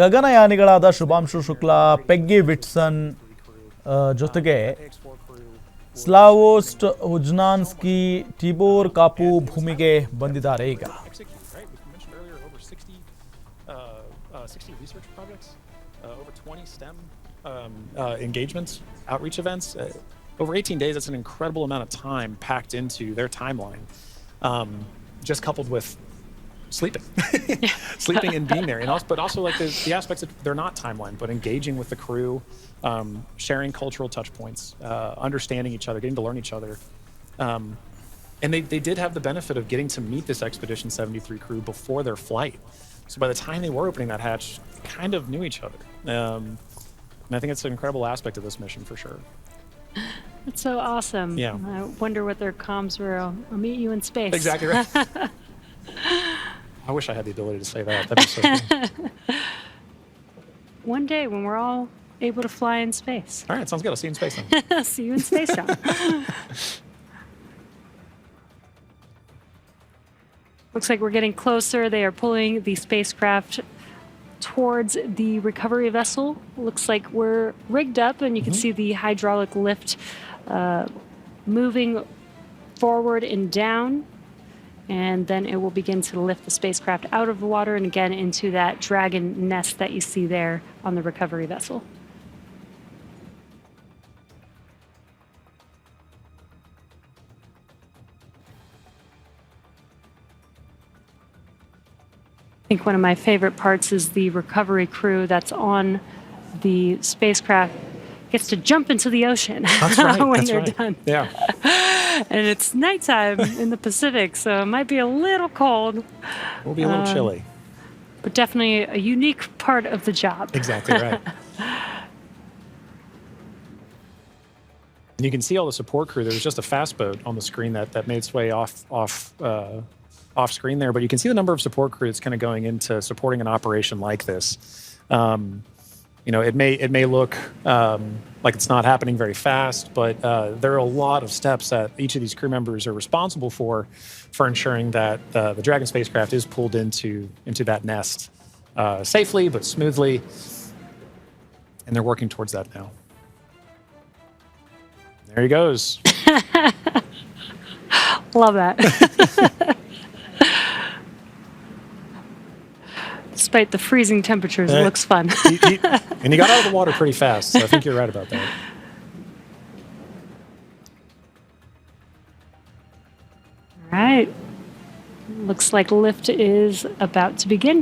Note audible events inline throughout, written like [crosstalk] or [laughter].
ಗಗನಯಾನಿಗಳಾದ ಶುಭಾಂಶು ಶುಕ್ಲಾ ಪೆಗ್ಗಿ ವಿಟ್ಸನ್ ಆ, ಜೊತೆಗೆ ಸ್ಲಾವೋಸ್ಟ್ ಉಜ್ನಾನ್ಸ್ಕಿ ಟಿಬೋರ್ ಕಾಪು ಭೂಮಿಗೆ ಬಂದಿದ್ದಾರೆ ಈಗ execute, right? We mentioned earlier over 60, uh, uh, 60 research projects, uh, over 20 STEM um, uh, engagements, outreach events. Uh, over 18 days, that's an incredible amount of time packed into their timeline, um, just coupled with sleeping, [laughs] [laughs] sleeping and being there, and also, but also like the, the aspects that they're not timeline, but engaging with the crew, um, sharing cultural touch points, uh, understanding each other, getting to learn each other. Um, and they, they did have the benefit of getting to meet this Expedition 73 crew before their flight. So by the time they were opening that hatch, they kind of knew each other. Um, and I think it's an incredible aspect of this mission for sure. That's so awesome. Yeah. I wonder what their comms were. I'll, I'll meet you in space. Exactly right. [laughs] I wish I had the ability to say that. That'd be so cool. [laughs] One day when we're all able to fly in space. All right, sounds good. I'll see you in space then. [laughs] See you in space, John. [laughs] Looks like we're getting closer. They are pulling the spacecraft towards the recovery vessel. Looks like we're rigged up, and you can see the hydraulic lift uh, moving forward and down. And then it will begin to lift the spacecraft out of the water and again into that dragon nest that you see there on the recovery vessel. I think one of my favorite parts is the recovery crew that's on the spacecraft gets to jump into the ocean That's right. [laughs] when they're right. done. Yeah. [laughs] And it's nighttime in the Pacific, so it might be a little cold, We'll be a little Um, chilly. but definitely a unique part of the job. Exactly right. [laughs] and you can see all the support crew. There was just a fast boat on the screen that, that made its way off off uh, off screen there, but you can see the number of support crew that's kind of going into supporting an operation like this. Um, you know, it may it may look um, like it's not happening very fast, but uh, there are a lot of steps that each of these crew members are responsible for, for ensuring that uh, the Dragon spacecraft is pulled into into that nest uh, safely but smoothly, and they're working towards that now. There he goes. [laughs] Love that. [laughs] Despite the freezing temperatures, it looks fun. He- he- [laughs] and he got out of the water pretty fast, so I think you're right about that. All right. Looks like lift is about to begin.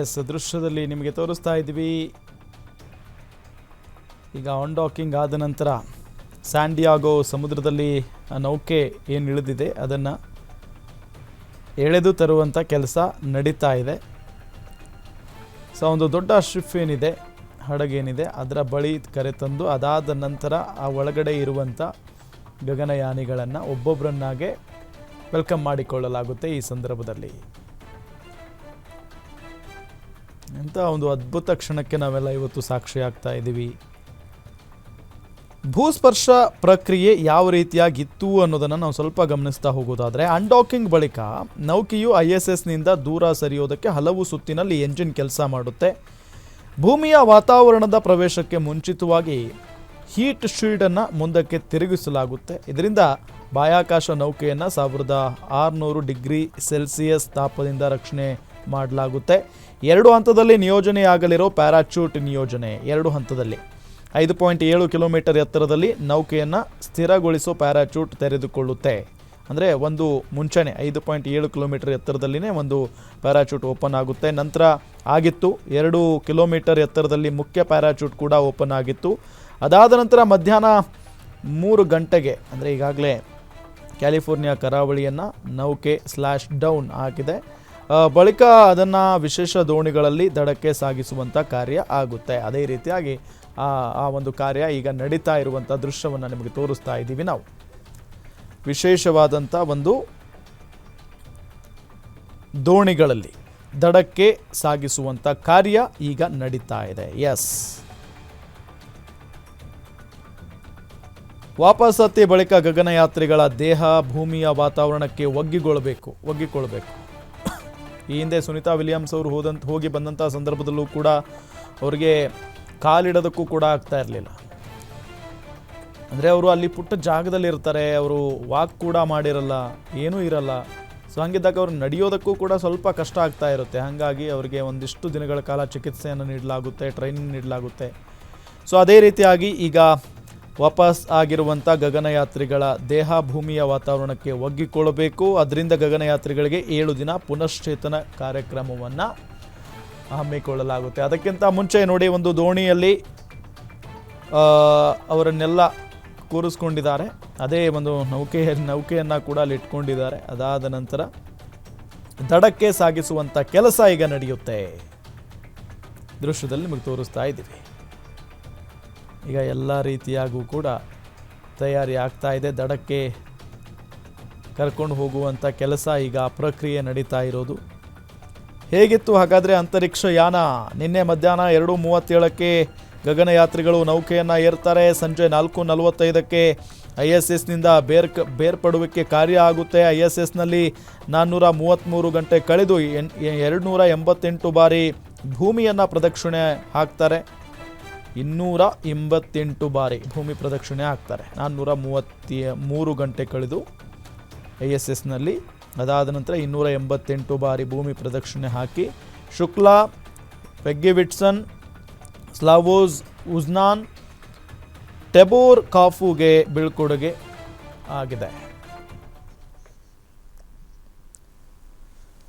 ಎಸ್ ದೃಶ್ಯದಲ್ಲಿ ನಿಮಗೆ ತೋರಿಸ್ತಾ ಇದ್ದೀವಿ ಈಗ on docking ಆದ ನಂತರ ಸ್ಯಾಂಡಿಯಾಗೋ ಸಮುದ್ರದಲ್ಲಿ ನೌಕೆ ಏನು ಇಳಿದಿದೆ, ಅದನ್ನು ಎಳೆದು ತರುವಂಥ ಕೆಲಸ ನಡೀತಾ ಇದೆ. ಸೊ ಒಂದು ದೊಡ್ಡ ಶಿಫ್ ಏನಿದೆ, ಹಡಗೇನಿದೆ, ಅದರ ಬಳಿ ಕರೆ ತಂದು ಅದಾದ ನಂತರ ಆ ಒಳಗಡೆ ಇರುವಂಥ ಗಗನಯಾನಿಗಳನ್ನು ಒಬ್ಬೊಬ್ಬರನ್ನಾಗೆ ವೆಲ್ಕಮ್ ಮಾಡಿಕೊಳ್ಳಲಾಗುತ್ತೆ ಈ ಸಂದರ್ಭದಲ್ಲಿ. ಅಂತ ಒಂದು ಅದ್ಭುತ ಕ್ಷಣಕ್ಕೆ ನಾವೆಲ್ಲ ಇವತ್ತು ಸಾಕ್ಷಿಯಾಗ್ತಾ ಇದ್ದೀವಿ ಭೂಸ್ಪರ್ಶ ಪ್ರಕ್ರಿಯೆ ಯಾವ ರೀತಿಯಾಗಿತ್ತು ಅನ್ನೋದನ್ನು ನಾವು ಸ್ವಲ್ಪ ಗಮನಿಸ್ತಾ ಹೋಗೋದಾದರೆ ಅನ್ಡಾಕಿಂಗ್ ಬಳಿಕ ನೌಕೆಯು ಐ ಎಸ್ ಎಸ್ನಿಂದ ದೂರ ಸರಿಯೋದಕ್ಕೆ ಹಲವು ಸುತ್ತಿನಲ್ಲಿ ಎಂಜಿನ್ ಕೆಲಸ ಮಾಡುತ್ತೆ. ಭೂಮಿಯ ವಾತಾವರಣದ ಪ್ರವೇಶಕ್ಕೆ ಮುಂಚಿತವಾಗಿ ಹೀಟ್ ಶೀಲ್ಡನ್ನು ಮುಂದಕ್ಕೆ ತಿರುಗಿಸಲಾಗುತ್ತೆ. ಇದರಿಂದ ಬಾಹ್ಯಾಕಾಶ ನೌಕೆಯನ್ನು ಸಾವಿರದ ಆರುನೂರು ಡಿಗ್ರಿ ಸೆಲ್ಸಿಯಸ್ ತಾಪದಿಂದ ರಕ್ಷಣೆ ಮಾಡಲಾಗುತ್ತೆ. ಎರಡು ಹಂತದಲ್ಲಿ ನಿಯೋಜನೆಯಾಗಲಿರೋ ಪ್ಯಾರಾಚೂಟ್ ನಿಯೋಜನೆ ಎರಡು ಹಂತದಲ್ಲಿ. ಐದು ಪಾಯಿಂಟ್ ಏಳು ಕಿಲೋಮೀಟರ್ ಎತ್ತರದಲ್ಲಿ ನೌಕೆಯನ್ನು ಸ್ಥಿರಗೊಳಿಸೋ ಪ್ಯಾರಾಚೂಟ್ ತೆರೆದುಕೊಳ್ಳುತ್ತೆ. ಅಂದರೆ ಒಂದು ಮುಂಚೆನೆ ಐದು ಪಾಯಿಂಟ್ ಏಳು ಕಿಲೋಮೀಟರ್ ಎತ್ತರದಲ್ಲಿನೇ ಒಂದು ಪ್ಯಾರಾಚೂಟ್ ಓಪನ್ ಆಗುತ್ತೆ. ನಂತರ ಆಗಿತ್ತು, ಎರಡು ಕಿಲೋಮೀಟರ್ ಎತ್ತರದಲ್ಲಿ ಮುಖ್ಯ ಪ್ಯಾರಾಚೂಟ್ ಕೂಡ ಓಪನ್ ಆಗಿತ್ತು. ಅದಾದ ನಂತರ ಮಧ್ಯಾಹ್ನ ಮೂರು ಗಂಟೆಗೆ, ಅಂದರೆ ಈಗಾಗಲೇ ಕ್ಯಾಲಿಫೋರ್ನಿಯಾ ಕರಾವಳಿಯನ್ನು ನೌಕೆ ಸ್ಲ್ಯಾಶ್ ಡೌನ್ ಆಗಿದೆ ಬಳಿಕ ಅದನ್ನು ವಿಶೇಷ ದೋಣಿಗಳಲ್ಲಿ ದಡಕ್ಕೆ ಸಾಗಿಸುವಂಥ ಕಾರ್ಯ ಆಗುತ್ತೆ. ಅದೇ ರೀತಿಯಾಗಿ ಆ ಒಂದು ಕಾರ್ಯ ಈಗ ನಡೀತಾ ಇರುವಂಥ ದೃಶ್ಯವನ್ನು ನಿಮಗೆ ತೋರಿಸ್ತಾ ಇದ್ದೀವಿ ನಾವು. ವಿಶೇಷವಾದಂಥ ಒಂದು ದೋಣಿಗಳಲ್ಲಿ ದಡಕ್ಕೆ ಸಾಗಿಸುವಂಥ ಕಾರ್ಯ ಈಗ ನಡೀತಾ ಇದೆ. ಎಸ್ ವಾಪಸತ್ತಿ ಬಳಿಕ ಗಗನಯಾತ್ರಿಗಳ ದೇಹ ಭೂಮಿಯ ವಾತಾವರಣಕ್ಕೆ ಒಗ್ಗಿಕೊಳ್ಬೇಕು. ಈ ಹಿಂದೆ ಸುನಿತಾ ವಿಲಿಯಮ್ಸ್ ಅವರು ಹೋದಂತ ಹೋಗಿ ಬಂದಂಥ ಸಂದರ್ಭದಲ್ಲೂ ಕೂಡ ಅವರಿಗೆ ಕಾಲಿಡೋದಕ್ಕೂ ಕೂಡ ಆಗ್ತಾ ಇರಲಿಲ್ಲ. ಅಂದರೆ ಅವರು ಅಲ್ಲಿ ಪುಟ್ಟ ಜಾಗದಲ್ಲಿ ಇರ್ತಾರೆ, ಅವರು ವಾಕ್ ಕೂಡ ಮಾಡಿರಲ್ಲ, ಏನೂ ಇರಲ್ಲ. ಸೊ ಹಂಗಿದ್ದಾಗ ಅವ್ರು ನಡೆಯೋದಕ್ಕೂ ಕೂಡ ಸ್ವಲ್ಪ ಕಷ್ಟ ಆಗ್ತಾ ಇರುತ್ತೆ. ಹಾಗಾಗಿ ಅವರಿಗೆ ಒಂದಿಷ್ಟು ದಿನಗಳ ಕಾಲ ಚಿಕಿತ್ಸೆಯನ್ನು ನೀಡಲಾಗುತ್ತೆ ಟ್ರೈನಿಂಗ್ ನೀಡಲಾಗುತ್ತೆ. ಸೊ ಅದೇ ರೀತಿಯಾಗಿ ಈಗ ವಾಪಸ್ ಆಗಿರುವಂಥ ಗಗನಯಾತ್ರಿಗಳ ದೇಹ ಭೂಮಿಯ ವಾತಾವರಣಕ್ಕೆ ಒಗ್ಗಿಕೊಳ್ಳಬೇಕು. ಅದರಿಂದ ಗಗನಯಾತ್ರಿಗಳಿಗೆ ಏಳು ದಿನ ಪುನಶ್ಚೇತನ ಕಾರ್ಯಕ್ರಮವನ್ನು ಹಮ್ಮಿಕೊಳ್ಳಲಾಗುತ್ತೆ. ಅದಕ್ಕಿಂತ ಮುಂಚೆ ನೋಡಿ ಒಂದು ದೋಣಿಯಲ್ಲಿ ಅವರನ್ನೆಲ್ಲ ಕೂರಿಸ್ಕೊಂಡಿದ್ದಾರೆ. ಅದೇ ಒಂದು ನೌಕೆ, ನೌಕೆಯನ್ನು ಕೂಡ ಅಲ್ಲಿ ಇಟ್ಕೊಂಡಿದ್ದಾರೆ. ಅದಾದ ನಂತರ ದಡಕ್ಕೆ ಸಾಗಿಸುವಂಥ ಕೆಲಸ ಈಗ ನಡೆಯುತ್ತೆ. ದೃಶ್ಯದಲ್ಲಿ ನಿಮಗೆ ತೋರಿಸ್ತಾ ಇದ್ದೀವಿ. ಈಗ ಎಲ್ಲ ರೀತಿಯಾಗೂ ಕೂಡ ತಯಾರಿ ಆಗ್ತಾ ಇದೆ. ದಡಕ್ಕೆ ಕರ್ಕೊಂಡು ಹೋಗುವಂಥ ಕೆಲಸ ಈಗ ಪ್ರಕ್ರಿಯೆ ನಡೀತಾ ಇರೋದು. ಹೇಗಿತ್ತು? ಹಾಗಾದರೆ ಅಂತರಿಕ್ಷ ಯಾನ? ನಿನ್ನೆ ಮಧ್ಯಾಹ್ನ ಎರಡು ಮೂವತ್ತೇಳಕ್ಕೆ ಗಗನಯಾತ್ರಿಗಳು ನೌಕೆಯನ್ನು ಏರ್ತಾರೆ. ಸಂಜೆ ನಾಲ್ಕು ನಲವತ್ತೈದಕ್ಕೆ ಐ ಎಸ್ ಎಸ್ನಿಂದ ಬೇರ್ ಬೇರ್ಪಡುವಿಕೆ ಕಾರ್ಯ ಆಗುತ್ತೆ. ಐ ಎಸ್ ಎಸ್ನಲ್ಲಿ ನಾನ್ನೂರ ಮೂವತ್ತ್ಮೂರು ಗಂಟೆ ಕಳೆದು ಎನ್ ಎರಡು ನೂರ ಎಂಬತ್ತೆಂಟು ಬಾರಿ ಭೂಮಿಯನ್ನು ಪ್ರದಕ್ಷಿಣೆ ಹಾಕ್ತಾರೆ. ಇನ್ನೂರ ಎಂಬತ್ತೆಂಟು ಬಾರಿ ಭೂಮಿ ಪ್ರದಕ್ಷಿಣೆ ಹಾಕ್ತಾರೆ ನಾನ್ನೂರ ಮೂವತ್ತ ಮೂರು ಗಂಟೆ ಕಳೆದು ಐ ಎಸ್ ಎಸ್ನಲ್ಲಿ ಅದಾದ ನಂತರ ಇನ್ನೂರ ಎಂಬತ್ತೆಂಟು ಬಾರಿ ಭೂಮಿ ಪ್ರದಕ್ಷಿಣೆ ಹಾಕಿ ಶುಕ್ಲಾ ಪೆಗ್ಗಿವಿಟ್ಸನ್ ಸ್ಲಾವೋಸ್ ಉಜ್ನಾನ್ ಟೆಬೋರ್ ಕಾಫುಗೆ ಬೀಳ್ಕೊಡುಗೆ ಆಗಿದೆ.